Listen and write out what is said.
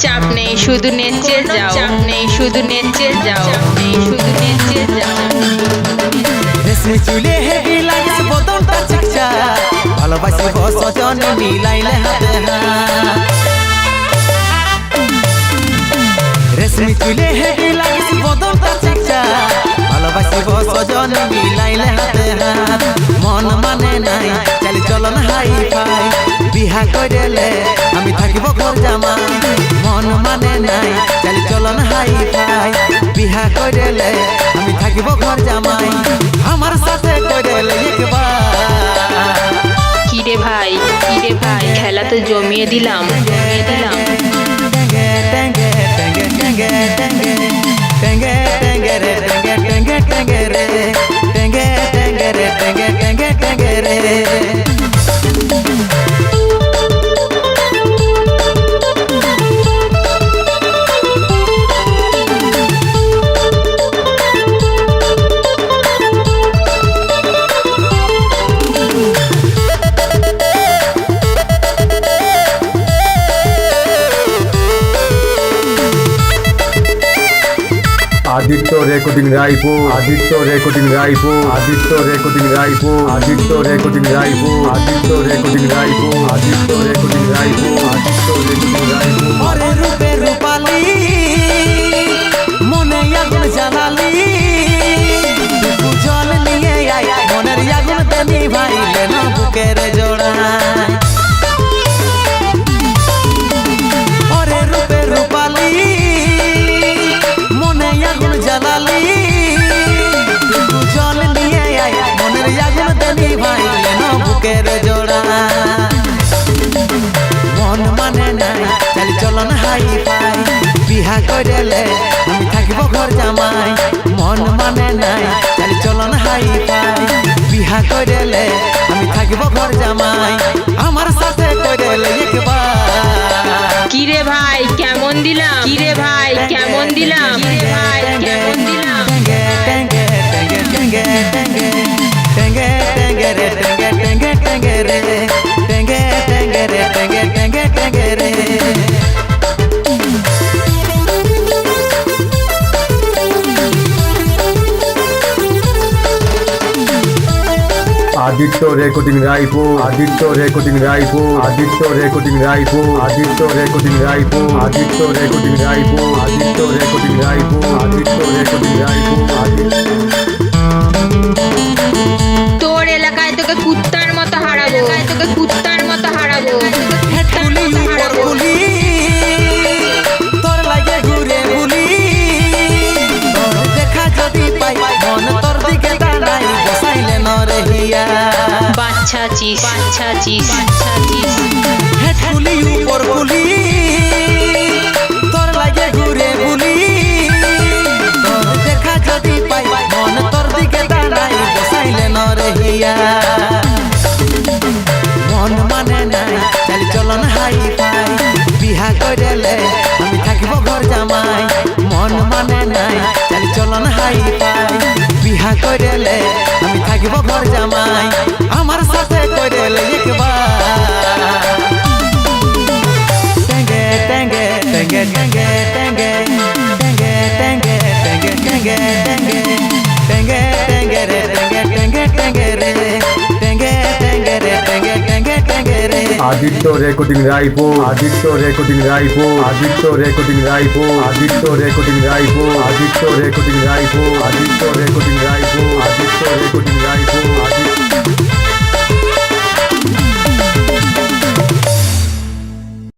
শুধু নেচে যাও। চাপ নেই শুধু নেচে যাও। নেই শুধু নেচে যাও। রেশমি চুলে হেভি লাগে বদনটা চিকচা। ভালোবাসি সজন মিলাইলে হাতে হাত। রেশমি চুলে হেভি লাগে বদনটা চিকচা। ভালোবাসি সজন মিলাইলে হাতে হাত। মন মানে নাই চালি চলন হাই ফাই বিহা কইলে আমি থাকিব ঘর জামা মন মানে নাই চালি চলন হাই ফাই। বিহা কইলে আমি থাকিব ঘর জামাই আমার সাথে একবার। কিরে ভাই কিরে ভাই খেলা তো জমিয়ে দিলাম জমিয়ে দিলাম। টেঙ্গে টেঙ্গে রে টেঙ্গে টেঙ্গে টেঙ্গে রে। টেঙ্গে টেঙ্গে রে Aditya recording Raipur. Aditya recording Raipur. Aditya recording Raipur. Aditya recording Raipur. Aditya recording Raipur. Aditya recording Raipur. Aditya recording Raipur. ওরে রূপে রূপালি, মনে আগুন জ্বালালি। জল নিয়ে আয়, মনের আগুন তেনি ভাইলে না বুকের থাকিব জামাই মন মানে নাই চালি চলন হাই পাই বিহা কইলে আমি থাকিব ঘর জামাই আমার সাথে কইলে একবার কিরে ভাই কেমন দিলাম কিরে ভাই কেমন দিলাম কিরে ভাই কেমন দিলাম টেঙ্গে টেঙ্গে টেঙ্গে টেঙ্গে টেঙ্গে টেঙ্গে টেঙ্গে টেঙ্গে টেঙ্গে টেঙ্গে Aditya recording Raipur Aditya recording Raipur Aditya recording Raipur Aditya recording Raipur Aditya recording Raipur Aditya recording Raipur Aditya recording Raipur Aditya তোর এলাকায় তোকে কুত্তার মতো হারাবো। এলাকায় তোকে কুত্তার মতো হারাবো। বাচ্চা চিস বাচ্চা চিস বাচ্চা চিস হেটুলি উপর বুলি তোর লাগে ঘুরে বুলি তোর দেখা যদি পাই মন তোর দিকে টানাই বসাইলে নরে হিয়া। মন মানে নাই চালি চলন হাই পাই বিহা কইলে আমি থাকিব ঘর জামাই। মন মানে নাই চালি চলন হাই পাই বিহা কইলে আমি থাকিব ঘর জামাই। টেঙ্গে টেঙ্গে টেঙ্গে টেঙ্গে রে টেঙ্গে টেঙ্গে টেঙ্গে রে টেঙ্গে টেঙ্গে রে টেঙ্গে টেঙ্গে টেঙ্গে রে Aditya recording Raipur Aditya recording Raipur Aditya recording Raipur Aditya recording Raipur Aditya recording Raipur Aditya recording